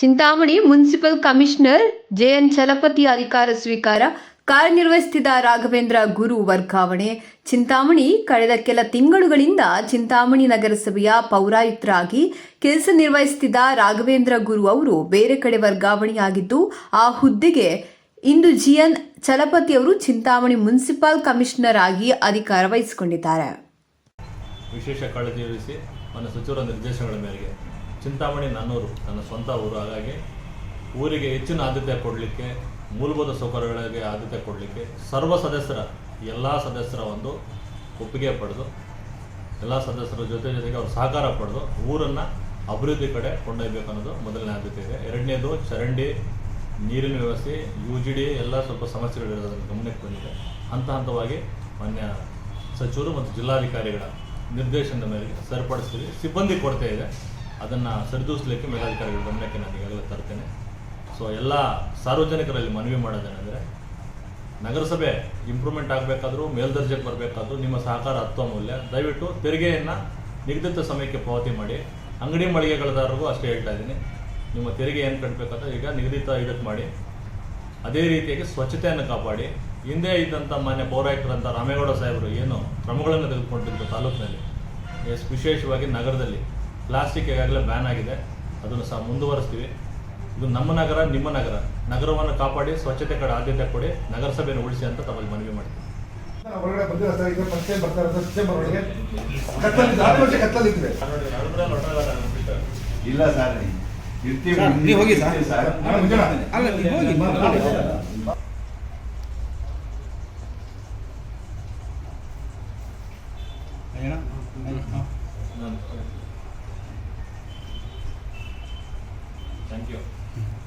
Chintamani municipal commissioner JN Chalapathi ಅಧಿಕಾರ ಸ್ವೀಕಾರ ಕಾರ್ಯನಿರ್ವಹಿಸುತ್ತಿದ್ದ ರಾಘವೇಂದ್ರ ಗುರು ವರ್ಗಾವಣೆ. ಚಿಂತಾಮಣಿ ಕಳೆದ ಕೆಲ ತಿಂಗಳುಗಳಿಂದ ಚಿಂತಾಮಣಿ ನಗರಸಭೆಯ ಪೌರಾಯುಕ್ತರಾಗಿ ಕೆಲಸ ನಿರ್ವಹಿಸುತ್ತಿದ್ದ ರಾಘವೇಂದ್ರ ಗುರು ಅವರು ಬೇರೆ ಕಡೆ ವರ್ಗಾವಣೆಯಾಗಿದ್ದು, ಆ ಹುದ್ದೆಗೆ ಇಂದು ಜಿಎನ್ ಚಲಪತಿ ಅವರು ಚಿಂತಾಮಣಿ ಮುನ್ಸಿಪಲ್ ಕಮಿಷನರ್ ಆಗಿ ಅಧಿಕಾರ ವಹಿಸಿಕೊಂಡಿದ್ದಾರೆ. ವಿಶೇಷ ಕಾಳಜಿ ವಹಿಸಿ ಸಚಿವರ ನಿರ್ದೇಶನಗಳ ಮೇರೆಗೆ ಚಿಂತಾಮಣಿ ನನ್ನೂರು, ನನ್ನ ಸ್ವಂತ ಊರು. ಹಾಗಾಗಿ ಊರಿಗೆ ಹೆಚ್ಚಿನ ಆದ್ಯತೆ ಕೊಡಲಿಕ್ಕೆ, ಮೂಲಭೂತ ಸೌಕರ್ಯಗಳಿಗೆ ಆದ್ಯತೆ ಕೊಡಲಿಕ್ಕೆ ಸರ್ವ ಸದಸ್ಯರ, ಎಲ್ಲ ಸದಸ್ಯರ ಒಂದು ಒಪ್ಪಿಗೆ ಪಡೆದು, ಎಲ್ಲ ಸದಸ್ಯರ ಜೊತೆ ಜೊತೆಗೆ ಅವರು ಸಹಕಾರ ಪಡೆದು ಊರನ್ನು ಅಭಿವೃದ್ಧಿ ಕಡೆ ಕೊಂಡೊಯ್ಬೇಕು ಅನ್ನೋದು ಮೊದಲನೇ ಆದ್ಯತೆ ಇದೆ. ಎರಡನೇದು ಚರಂಡಿ, ನೀರಿನ ವ್ಯವಸ್ಥೆ, ಯು ಜಿ ಡಿ, ಎಲ್ಲ ಸ್ವಲ್ಪ ಸಮಸ್ಯೆಗಳಿರೋದನ್ನು ಗಮನಕ್ಕೆ ಬಂದಿದೆ. ಹಂತ ಹಂತವಾಗಿ ಮಾನ್ಯ ಸಚಿವರು ಮತ್ತು ಜಿಲ್ಲಾಧಿಕಾರಿಗಳ ನಿರ್ದೇಶನದ ಮೇರೆಗೆ ಸರಿಪಡಿಸ್ತೀವಿ. ಸಿಬ್ಬಂದಿ ಕೊರತೆ ಇದೆ. ಅದನ್ನು ಸರಿದೂಸಲಿಕ್ಕೆ ಮೇಲಾಧಿಕಾರಿಗಳ ಗಮನಕ್ಕೆ ನಾನು ಈಗಾಗಲೇ ತರ್ತೇನೆ. ಸೊ ಎಲ್ಲ ಸಾರ್ವಜನಿಕರಲ್ಲಿ ಮನವಿ ಮಾಡೋದೇನೆಂದರೆ, ನಗರಸಭೆ ಇಂಪ್ರೂವ್ಮೆಂಟ್ ಆಗಬೇಕಾದ್ರೂ, ಮೇಲ್ದರ್ಜೆಗೆ ಬರಬೇಕಾದ್ರೂ ನಿಮ್ಮ ಸಹಕಾರ ಅತ್ಯಮೂಲ್ಯ ದಯವಿಟ್ಟು ತೆರಿಗೆಯನ್ನು ನಿಗದಿತ ಸಮಯಕ್ಕೆ ಪಾವತಿ ಮಾಡಿ. ಅಂಗಡಿ ಮಳಿಗೆಗಳದಾರರಿಗೂ ಅಷ್ಟೇ ಹೇಳ್ತಾ ಇದ್ದೀನಿ. ನಿಮ್ಮ ತೆರಿಗೆ ಏನು ಕಟ್ಟಬೇಕಾದ್ರೆ ಈಗ ನಿಗದಿತ ಇದಕ್ಕೆ ಮಾಡಿ. ಅದೇ ರೀತಿಯಾಗಿ ಸ್ವಚ್ಛತೆಯನ್ನು ಕಾಪಾಡಿ. ಹಿಂದೆ ಇದ್ದಂಥ ಮಾನ್ಯ ಪೌರಾಯುಕ್ತರಂಥ ರಾಮೇಗೌಡ ಸಾಹೇಬರು ಏನು ಕ್ರಮಗಳನ್ನು ತೆಗೆದುಕೊಂಡಿದ್ದು ತಾಲೂಕಿನಲ್ಲಿ, ವಿಶೇಷವಾಗಿ ನಗರದಲ್ಲಿ. ಪ್ಲಾಸ್ಟಿಕ್ ಈಗಾಗಲೇ ಬ್ಯಾನ್ ಆಗಿದೆ. ಅದನ್ನು ಸಹ ಮುಂದುವರಿಸ್ತೀವಿ. ಇದು ನಮ್ಮ ನಗರ ನಿಮ್ಮ ನಗರ. ನಗರವನ್ನು ಕಾಪಾಡಿ ಸ್ವಚ್ಛತೆ ಕಡೆ ಆದ್ಯತೆ ಕೊಡಿ ನಗರಸಭೆಯನ್ನು ಉಳಿಸಿ ಅಂತ ತಮ್ಮಲ್ಲಿ ಮನವಿ ಮಾಡ್ತೀವಿ. ನಾವು ಹೊರಗಡೆ ಬಂದಿಲ್ಲ ಸರ್ ಈಗ ಫಸ್ಟ್ ಟೈಮ್ ಬರ್ತಾರೆ ಸರ್ ಸೆಪ್ಟೆಂಬರ್ ಒಳಗೆ ಕತ್ತಲಿದ್ದು ಹತ್ತು ವರ್ಷ ಕತ್ತಲಿದ್ವಿ ಇಲ್ಲ ಸರ್ ಇರ್ತೀವಿ. ನೀವು ಹೋಗಿ ಸರ್. ನಾನು ಮುಂಜಾನೆ ಅಲ್ಲ ನೀವು ಹೋಗಿ. Ayyanna, Thank you. Mm-hmm.